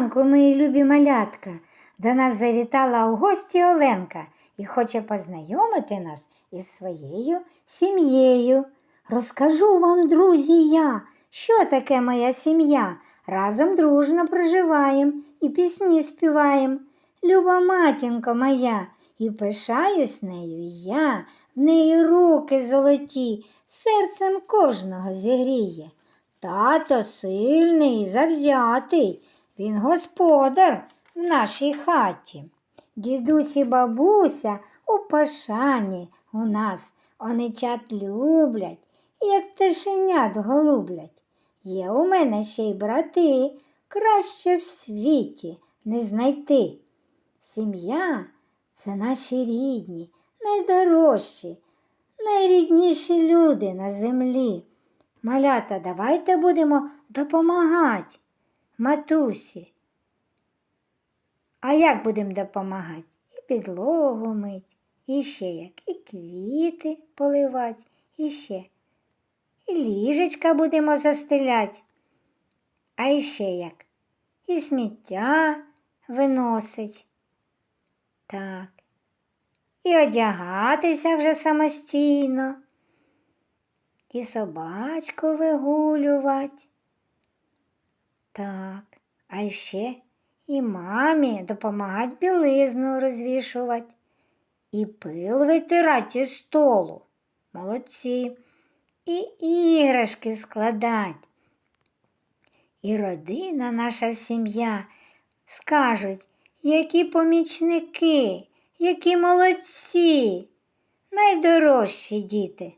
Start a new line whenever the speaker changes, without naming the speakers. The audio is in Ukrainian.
ранку, мої любі малятка. До нас завітала у гості Оленка і хоче познайомити нас із своєю сім'єю. Розкажу вам, друзі, я, що таке моя сім'я. Разом дружно проживаємо і пісні співаємо. Люба матінко моя, і пишаюсь нею я, в неї руки золоті, серцем кожного зігріє. Тато сильний завзятий, він господар в нашій хаті. Дідусь і бабуся у пошані у нас оничат люблять, як пташенят голублять. Є у мене ще й брати, краще в світі не знайти. Сім'я це наші рідні, найдорожчі, найрідніші люди на землі. Малята, давайте будемо допомагати матусі. А як будемо допомагати? І підлогу мить, і ще як, і квіти поливати, і ще. І ліжечка будемо застеляти. А іще як? І сміття виносить. Так. І одягатися вже самостійно і собачку вигулювати. Так, а ще і мамі допомагати білизну розвішувати, і пил витирати із столу. Молодці. І іграшки складати. І родина, наша сім'я скажуть, які помічники, які молодці, найдорожчі діти